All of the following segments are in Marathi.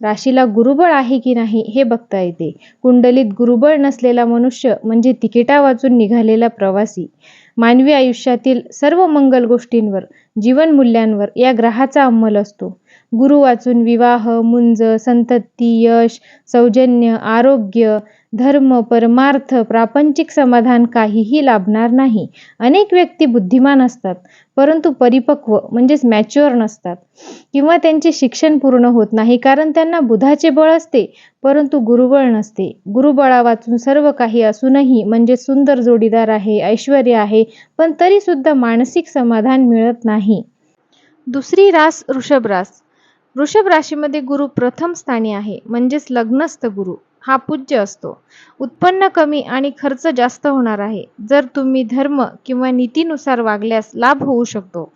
राशीला गुरुबळ आहे की नाही हे बघता येते. कुंडलीत गुरुबळ नसलेला मनुष्य म्हणजे तिकिटा वाचून निघालेला प्रवासी. मानवी आयुष्यातील सर्व मंगल गोष्टींवर जीवनमूल्यांवर या ग्रहाचा अंमल असतो. गुरु वाचून विवाह मुंज संतती यश सौजन्य आरोग्य धर्म परमार्थ प्रापंचिक समाधान काहीही लाभणार नाही. अनेक व्यक्ती बुद्धिमान असतात परंतु परिपक्व म्हणजेच मॅच्युअर नसतात. किंवा त्यांचे शिक्षण पूर्ण होत नाही कारण त्यांना बुधाचे बळ असते परंतु गुरुबळ नसते. गुरुबळा वाचून सर्व काही असूनही म्हणजे सुंदर जोडीदार आहे ऐश्वर आहे पण तरीसुद्धा मानसिक समाधान मिळत नाही. दुसरी रास वृषभ रास. वृषभ राशीमध्ये गुरु प्रथम स्थानी आहे म्हणजेच लग्नस्थ गुरु. हा पूज्य असतो. उत्पन्न कमी आणि खर्च जास्त होणार आहे. जर तुम्ही धर्म किंवा नीतीनुसार वागल्यास लाभ होऊ शकतो.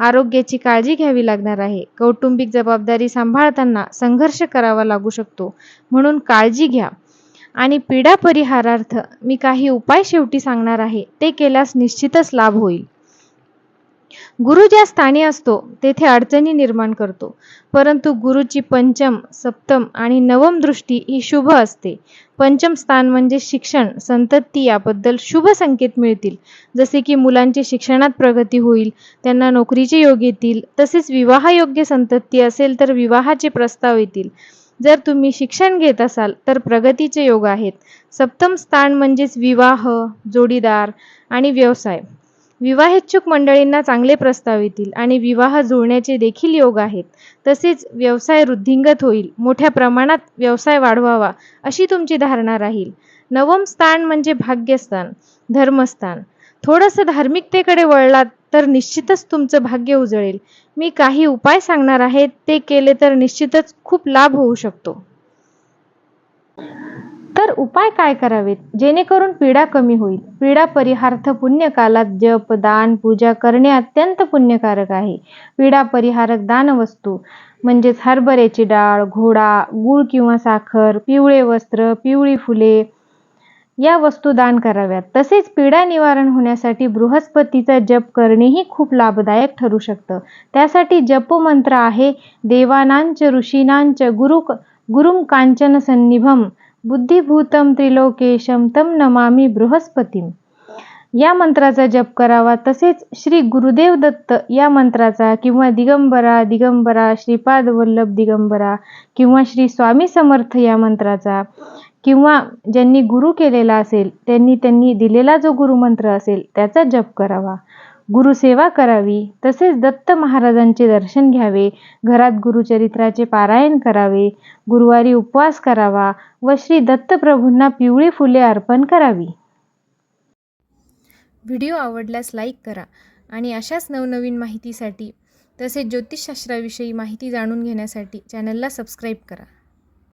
आरोग्याची काळजी घ्यावी लागणार आहे. कौटुंबिक जबाबदारी सांभाळताना संघर्ष करावा लागू शकतो. म्हणून काळजी घ्या. आणि पीडा परिहारार्थ मी काही उपाय शेवटी सांगणार आहे. ते केल्यास निश्चितच लाभ होईल. गुरु ज्या स्थानी असतो तेथे अडचणी निर्माण करतो. परंतु गुरुची पंचम सप्तम आणि नवम दृष्टी ही शुभ असते. पंचम स्थान म्हणजे शिक्षण. संतती याबद्दल शुभ संकेत मिळतील. जसे की मुलांची शिक्षणात प्रगती होईल त्यांना नोकरीचे योग येतील तसेच विवाहयोग्य संतती असेल तर विवाहाचे प्रस्ताव येतील. जर तुम्ही शिक्षण घेत असाल तर प्रगतीचे योग आहेत. सप्तम स्थान म्हणजेच विवाह जोडीदार आणि व्यवसाय. विवाहेच्छुक मंडळींना चांगले प्रस्ताव येतील आणि विवाह जुळण्याचे देखील योग आहेत. तसेच व्यवसाय वृद्धिंगत होईल. मोठ्या प्रमाणात व्यवसाय वाढवावा अशी तुमची धारणा राहील. नवम स्थान म्हणजे भाग्यस्थान धर्मस्थान. थोडंसं धार्मिकतेकडे वळलात तर निश्चितच तुमचं भाग्य उजळेल. मी काही उपाय सांगणार आहे. ते केले तर निश्चितच खूप लाभ होऊ शकतो. तर उपाय काय करावेत? जेणेकरून पीडा कमी होईल. पीडा परिहार्थ पुण्यकालात जप दान पूजा करणे अत्यंत पुण्यकारक आहे. पीडा परिहारक दान वस्तू म्हणजेच हरभऱ्याची डाळ घोडा गूळ किंवा साखर पिवळे वस्त्र पिवळी फुले या वस्तू दान कराव्यात. तसेच पीडा निवारण होण्यासाठी बृहस्पतीचा जप करणेही खूप लाभदायक ठरू शकतं. त्यासाठी जप मंत्र आहे देवानांच ऋषीनांच गुरु गुरुम कांचन सन्निभम बुद्धिभूतम त्रिलोकेशम तम नमामी बृहस्पतीम. या मंत्राचा जप करावा. तसेच श्री गुरुदेव दत्त या मंत्राचा किंवा दिगंबरा दिगंबरा श्रीपाद वल्लभ दिगंबरा किंवा श्री स्वामी समर्थ या मंत्राचा किंवा ज्यांनी गुरु केलेला असेल त्यांनी त्यांनी दिलेला जो गुरुमंत्र असेल त्याचा जप करावा. गुरुसेवा करावी. तसेच दत्त महाराजांचे दर्शन घ्यावे. घरात गुरुचरित्राचे पारायण करावे. गुरुवारी उपवास करावा व श्री दत्तप्रभूंना पिवळी फुले अर्पण करावी. व्हिडिओ आवडल्यास लाईक करा आणि अशाच नवनवीन माहितीसाठी तसेच ज्योतिषशास्त्राविषयी माहिती जाणून घेण्यासाठी चॅनलला सबस्क्राईब करा.